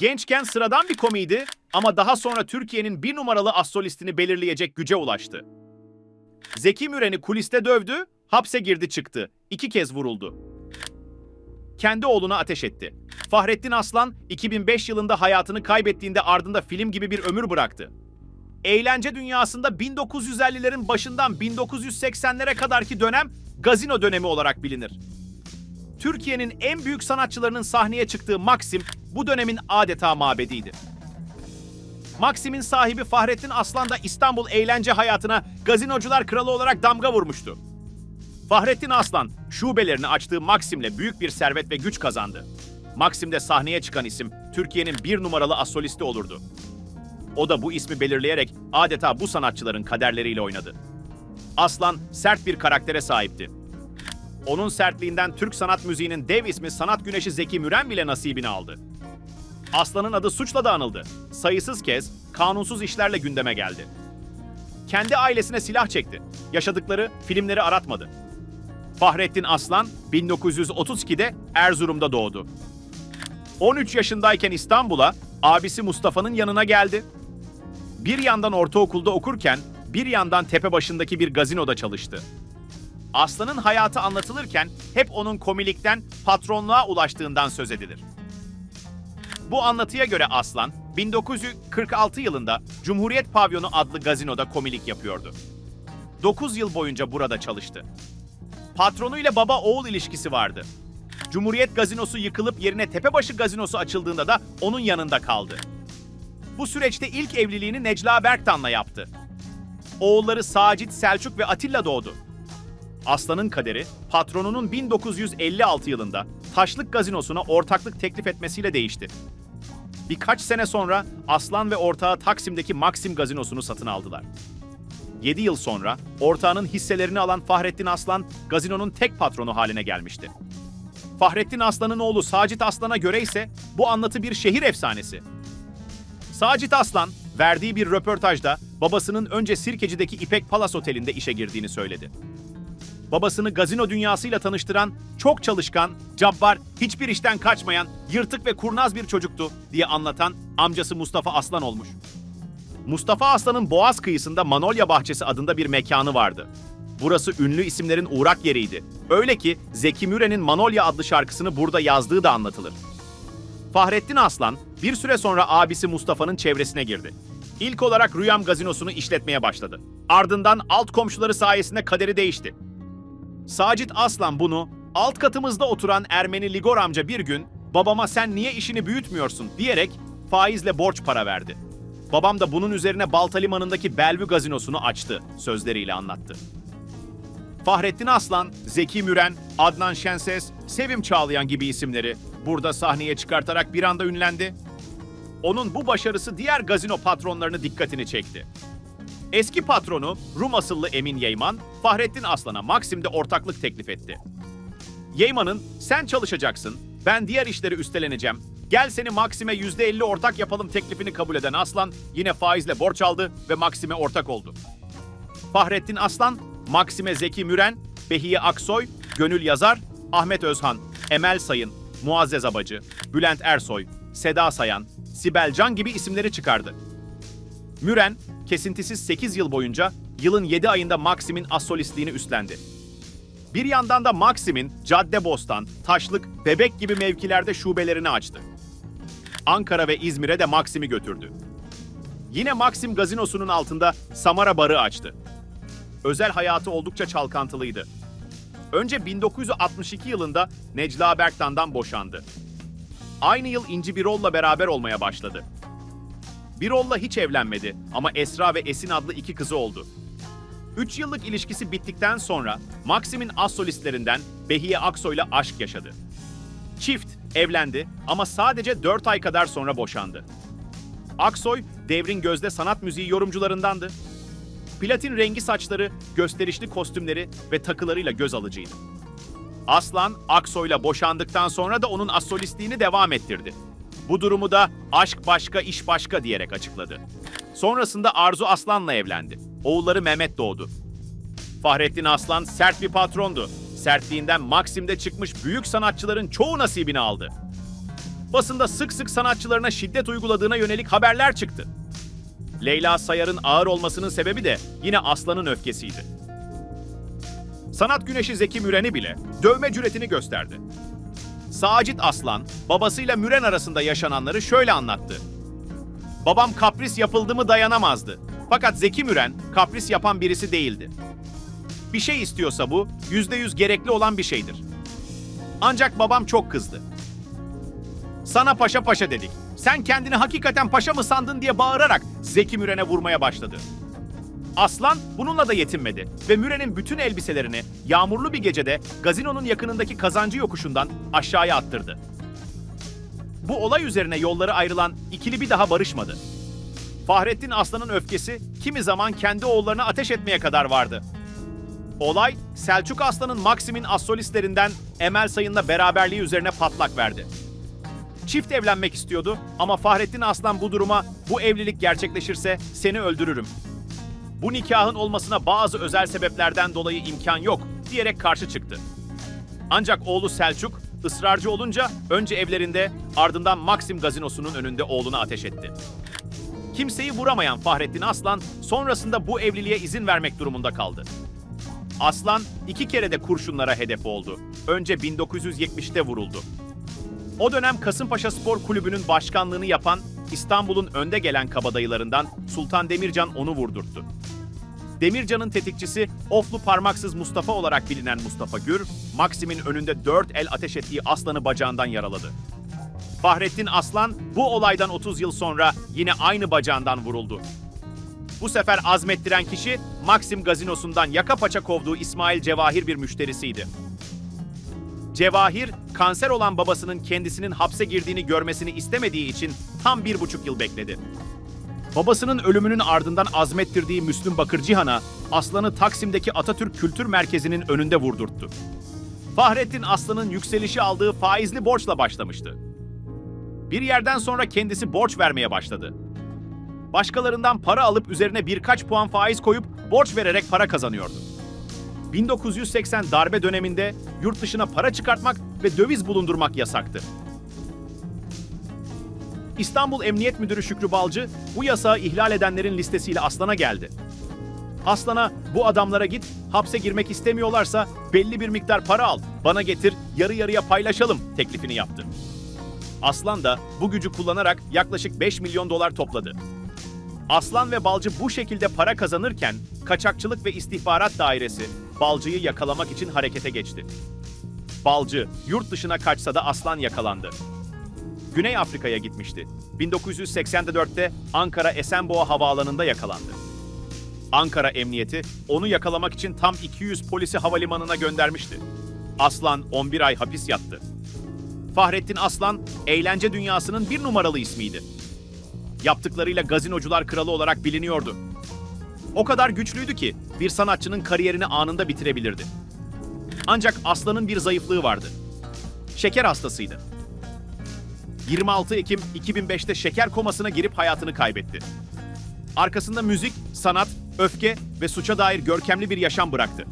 Gençken sıradan bir komiydi ama daha sonra Türkiye'nin bir numaralı astrolistini belirleyecek güce ulaştı. Zeki Müren'i kuliste dövdü, hapse girdi çıktı. İki kez vuruldu. Kendi oğluna ateş etti. Fahrettin Aslan 2005 yılında hayatını kaybettiğinde ardında film gibi bir ömür bıraktı. Eğlence dünyasında 1950'lerin başından 1980'lere kadarki dönem gazino dönemi olarak bilinir. Türkiye'nin en büyük sanatçılarının sahneye çıktığı Maxim bu dönemin adeta mabediydi. Maxim'in sahibi Fahrettin Aslan da İstanbul eğlence hayatına gazinocular kralı olarak damga vurmuştu. Fahrettin Aslan şubelerini açtığı Maxim'le büyük bir servet ve güç kazandı. Maxim'de sahneye çıkan isim Türkiye'nin bir numaralı astrolisti olurdu. O da bu ismi belirleyerek adeta bu sanatçıların kaderleriyle oynadı. Aslan sert bir karaktere sahipti. Onun sertliğinden Türk sanat müziğinin dev ismi sanat güneşi Zeki Müren bile nasibini aldı. Aslan'ın adı suçla da anıldı. Sayısız kez kanunsuz işlerle gündeme geldi. Kendi ailesine silah çekti. Yaşadıkları filmleri aratmadı. Fahrettin Aslan 1932'de Erzurum'da doğdu. 13 yaşındayken İstanbul'a abisi Mustafa'nın yanına geldi. Bir yandan ortaokulda okurken bir yandan tepe başındaki bir gazinoda çalıştı. Aslan'ın hayatı anlatılırken hep onun komilikten patronluğa ulaştığından söz edilir. Bu anlatıya göre Aslan, 1946 yılında Cumhuriyet Pavyonu adlı gazinoda komilik yapıyordu. 9 yıl boyunca burada çalıştı. Patronuyla baba oğul ilişkisi vardı. Cumhuriyet Gazinosu yıkılıp yerine Tepebaşı Gazinosu açıldığında da onun yanında kaldı. Bu süreçte ilk evliliğini Necla Berktan'la yaptı. Oğulları Sacit, Selçuk ve Atilla doğdu. Aslan'ın kaderi patronunun 1956 yılında Taşlık Gazinosu'na ortaklık teklif etmesiyle değişti. Birkaç sene sonra Aslan ve ortağı Taksim'deki Maxim Gazinosu'nu satın aldılar. 7 yıl sonra ortağının hisselerini alan Fahrettin Aslan gazinonun tek patronu haline gelmişti. Fahrettin Aslan'ın oğlu Sacit Aslan'a göre ise bu anlatı bir şehir efsanesi. Sacit Aslan verdiği bir röportajda babasının önce Sirkeci'deki İpek Palas Oteli'nde işe girdiğini söyledi. Babasını gazino dünyasıyla tanıştıran, çok çalışkan, cabbar, hiçbir işten kaçmayan, yırtık ve kurnaz bir çocuktu diye anlatan amcası Mustafa Aslan olmuş. Mustafa Aslan'ın Boğaz kıyısında Manolya Bahçesi adında bir mekanı vardı. Burası ünlü isimlerin uğrak yeriydi. Öyle ki Zeki Müren'in Manolya adlı şarkısını burada yazdığı da anlatılır. Fahrettin Aslan bir süre sonra abisi Mustafa'nın çevresine girdi. İlk olarak Rüyam Gazinosu'nu işletmeye başladı. Ardından alt komşuları sayesinde kaderi değişti. Sacit Aslan bunu alt katımızda oturan Ermeni Ligor amca bir gün babama sen niye işini büyütmüyorsun diyerek faizle borç para verdi. Babam da bunun üzerine Balta Limanı'ndaki Bellevue gazinosunu açtı sözleriyle anlattı. Fahrettin Aslan, Zeki Müren, Adnan Şenses, Sevim Çağlayan gibi isimleri burada sahneye çıkartarak bir anda ünlendi. Onun bu başarısı diğer gazino patronlarını dikkatini çekti. Eski patronu Rum asıllı Emin Yeyman, Fahrettin Aslan'a Maxim'de ortaklık teklif etti. Yeyman'ın sen çalışacaksın, ben diğer işleri üstleneceğim, gel seni Maxim'e %50 ortak yapalım teklifini kabul eden Aslan yine faizle borç aldı ve Maxim'e ortak oldu. Fahrettin Aslan, Maxime Zeki Müren, Behiye Aksoy, Gönül Yazar, Ahmet Özhan, Emel Sayın, Muazzez Abacı, Bülent Ersoy, Seda Sayan, Sibel Can gibi isimleri çıkardı. Müren, kesintisiz 8 yıl boyunca yılın 7 ayında Maxim'in asolistliğini üstlendi. Bir yandan da Maxim'in Caddebostan, Taşlık, Bebek gibi mevkilerde şubelerini açtı. Ankara ve İzmir'e de Maxim'i götürdü. Yine Maxim gazinosunun altında Samara Barı açtı. Özel hayatı oldukça çalkantılıydı. Önce 1962 yılında Necla Berktan'dan boşandı. Aynı yıl İnci Birol'la beraber olmaya başladı. Birol'la hiç evlenmedi ama Esra ve Esin adlı iki kızı oldu. 3 yıllık ilişkisi bittikten sonra Maxim'in az solistlerinden Behiye Aksoy'la aşk yaşadı. Çift evlendi ama sadece 4 ay kadar sonra boşandı. Aksoy, devrin gözde sanat müziği yorumcularındandı. Platin rengi saçları, gösterişli kostümleri ve takılarıyla göz alıcıydı. Aslan, Aksoy'la boşandıktan sonra da onun asolistliğini devam ettirdi. Bu durumu da aşk başka, iş başka diyerek açıkladı. Sonrasında Arzu Aslan'la evlendi. Oğulları Mehmet doğdu. Fahrettin Aslan sert bir patrondu. Sertliğinden Maxim'de çıkmış büyük sanatçıların çoğu nasibini aldı. basında sık sık sanatçılarına şiddet uyguladığına yönelik haberler çıktı. Leyla Sayar'ın ağır olmasının sebebi de yine Aslan'ın öfkesiydi. Sanat güneşi Zeki Müren'i bile dövme cüretini gösterdi. Sacit Aslan, babasıyla Müren arasında yaşananları şöyle anlattı. Babam kapris yapıldı mı dayanamazdı. Fakat Zeki Müren kapris yapan birisi değildi. Bir şey istiyorsa bu, yüzde yüz gerekli olan bir şeydir. Ancak babam çok kızdı. Sana paşa paşa dedik. Sen kendini hakikaten paşa mı sandın diye bağırarak Zeki Müren'e vurmaya başladı. Aslan bununla da yetinmedi ve Müren'in bütün elbiselerini yağmurlu bir gecede gazinonun yakınındaki kazancı yokuşundan aşağıya attırdı. Bu olay üzerine yolları ayrılan ikili bir daha barışmadı. Fahrettin Aslan'ın öfkesi kimi zaman kendi oğullarına ateş etmeye kadar vardı. Olay, Selçuk Aslan'ın Maksim'in assolistlerinden Emel Sayın'la beraberliği üzerine patlak verdi. Çift evlenmek istiyordu ama Fahrettin Aslan bu duruma bu evlilik gerçekleşirse seni öldürürüm. Bu nikahın olmasına bazı özel sebeplerden dolayı imkan yok diyerek karşı çıktı. Ancak oğlu Selçuk ısrarcı olunca önce evlerinde ardından Maxim gazinosunun önünde oğluna ateş etti. Kimseyi vuramayan Fahrettin Aslan sonrasında bu evliliğe izin vermek durumunda kaldı. Aslan iki kere de kurşunlara hedef oldu. Önce 1970'te vuruldu. O dönem Kasımpaşa Spor Kulübü'nün başkanlığını yapan İstanbul'un önde gelen kabadayılarından Sultan Demircan onu vurdurttu. Demircan'ın tetikçisi Oflu Parmaksız Mustafa olarak bilinen Mustafa Gür, Maksim'in önünde dört el ateş ettiği aslanı bacağından yaraladı. Fahrettin Aslan bu olaydan 30 yıl sonra yine aynı bacağından vuruldu. Bu sefer azmettiren kişi Maxim gazinosundan yaka paça kovduğu İsmail Cevahir bir müşterisiydi. Cevahir, kanser olan babasının kendisinin hapse girdiğini görmesini istemediği için tam bir buçuk yıl bekledi. Babasının ölümünün ardından azmettirdiği Müslüm Bakırcihan'a Aslan'ı Taksim'deki Atatürk Kültür Merkezi'nin önünde vurdurttu. Fahrettin Aslan'ın yükselişi aldığı faizli borçla başlamıştı. Bir yerden sonra kendisi borç vermeye başladı. Başkalarından para alıp üzerine birkaç puan faiz koyup borç vererek para kazanıyordu. 1980 darbe döneminde yurt dışına para çıkartmak ve döviz bulundurmak yasaktı. İstanbul Emniyet Müdürü Şükrü Balcı bu yasağı ihlal edenlerin listesiyle Aslan'a geldi. Aslan'a bu adamlara git, hapse girmek istemiyorlarsa belli bir miktar para al, bana getir, yarı yarıya paylaşalım teklifini yaptı. Aslan da bu gücü kullanarak yaklaşık 5 milyon dolar topladı. Aslan ve Balcı bu şekilde para kazanırken Kaçakçılık ve İstihbarat Dairesi Balcı'yı yakalamak için harekete geçti. Balcı yurt dışına kaçsa da Aslan yakalandı. Güney Afrika'ya gitmişti. 1984'te Ankara Esenboğa Havaalanı'nda yakalandı. Ankara Emniyeti onu yakalamak için tam 200 polisi havalimanına göndermişti. Aslan 11 ay hapis yattı. Fahrettin Aslan, eğlence dünyasının bir numaralı ismiydi. Yaptıklarıyla gazinocular kralı olarak biliniyordu. O kadar güçlüydü ki bir sanatçının kariyerini anında bitirebilirdi. Ancak Aslan'ın bir zayıflığı vardı. Şeker hastasıydı. 26 Ekim 2005'te şeker komasına girip hayatını kaybetti. Arkasında müzik, sanat, öfke ve suça dair görkemli bir yaşam bıraktı.